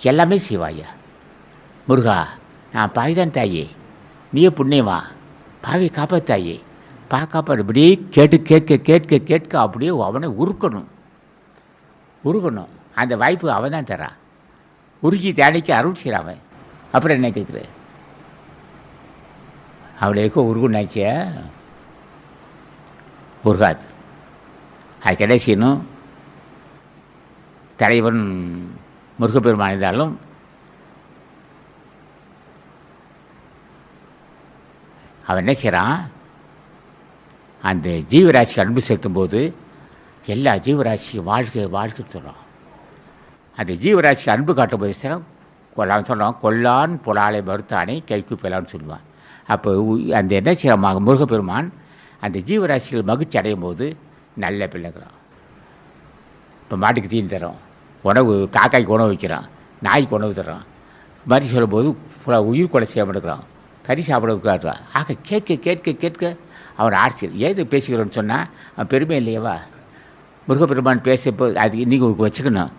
எல்லாமே செய்வாயா? முருகா நான் பாவிதான் தாயே. நீயே புண்ணியமா பாவி காப்பாத்தாயே. பா காப்பாடு. இப்படியே கேட்டு கேட்க கேட்க கேட்க அப்படியே அவனை உருக்கணும். உருகணும் அந்த வாய்ப்பு அவன் தான் தரான் உருகி தேடிக்கு அருள் செய்கிறான் அவன். அப்புறம் என்ன கேட்குற அவளுக்கு உருகுனாச்சிய உருகாது. அது என்ன செய்யணும்? தலைவன் முருகப்பெருமான் இருந்தாலும் அவன் என்ன செய்கிறான் அந்த ஜீவராசிக்கு அன்பு செலுத்தும் போது எல்லா ஜீவராசியும் வாழ்க்கை வாழ்க்கை சொல்கிறான் அந்த ஜீவராசிக்கு அன்பு காட்டும் போது சில கொல்லான்னு சொல்கிறான் கொல்லான் புலாலை மறுத்தானே கைக்கு பெலான்னு சொல்லுவான். அப்போ அந்த என்ன செய்யறான் முருகப்பெருமான்? அந்த ஜீவராசிகள் மகிழ்ச்சி அடையும் போது நல்ல பிள்ளைகிறான் இப்போ மாட்டுக்கு தீனி தரோம் உணவு காக்காய்க்கு உணவு வைக்கிறான் நாய்க்கு உணவு தர்றான் மாதிரி சொல்லும்போது உயிர் கொலை செய்ய மாட்டேங்கிறான் கறி சாப்பிட காட்டுறான் ஆக கேட்க கேட்க கேட்க அவன் ஆட்சியர் ஏது பேசுகிறோன்னு சொன்னால் அவன் பெருமை இல்லையவா? முருகப்பெருமான் பேசப்போ அது நீங்கள் உங்களுக்கு வச்சுக்கணும்.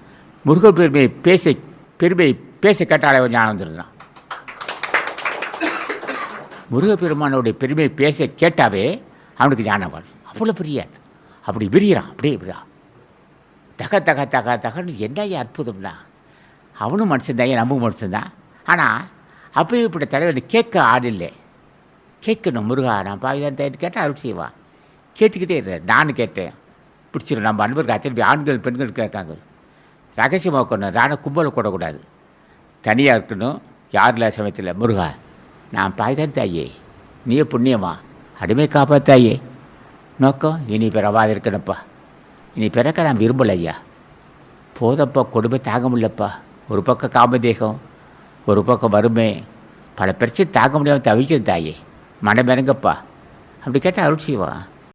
முருகப்பெருமையை பேச பெருமை பேச கேட்டாலே ஞானம் வந்துடுறான். முருகப்பெருமானோடைய பெருமையை பேச கேட்டாவே அவனுக்கு ஞானம் வரும். அவ்வளோ பெரிய அப்படி விரிகிறான் அப்படியே விரிகிறான். தக தக தக தகன்னு என்னையா அற்புதம்னா. அவனும் மனுஷன்தான் ஏன் நமக்கு மனுஷன்தான் ஆனால் அப்பயும் இப்படி தலைவர் கேட்க ஆள் இல்லை. கேட்கணும் முருகா நான் பாவிதான் தேடி கேட்டால் அருள் செய்வான். கேட்டுக்கிட்டே இரு நான் கேட்டேன். பிடிச்சிரும் நம்ம அன்பருக்கு அச்சனை ஆண்கள் பெண்கள் கேட்காங்க. ரகசியமாக இருக்கணும் ராண கும்பலை கூடக்கூடாது. தனியாக இருக்கணும் யார் இல்லாத சமயத்தில்? முருகா நான் பாய்தான் தாயே. நீயே புண்ணியமா? அடிமை காப்பாத்தாயே. நோக்கம் இனி பிறவாது இருக்கணும்ப்பா இனி பிறக்க நான் விரும்பலையா போதப்பா கொடுமை தாங்க முடியலப்பா. ஒரு பக்கம் காமதேகம் ஒரு பக்கம் வறுமை. பல பிரச்சனை தாங்க முடியாமல் தவிக்கிறது தாயே. மனமிறங்கப்பா அப்படி கேட்டால் அருள் செய்வான்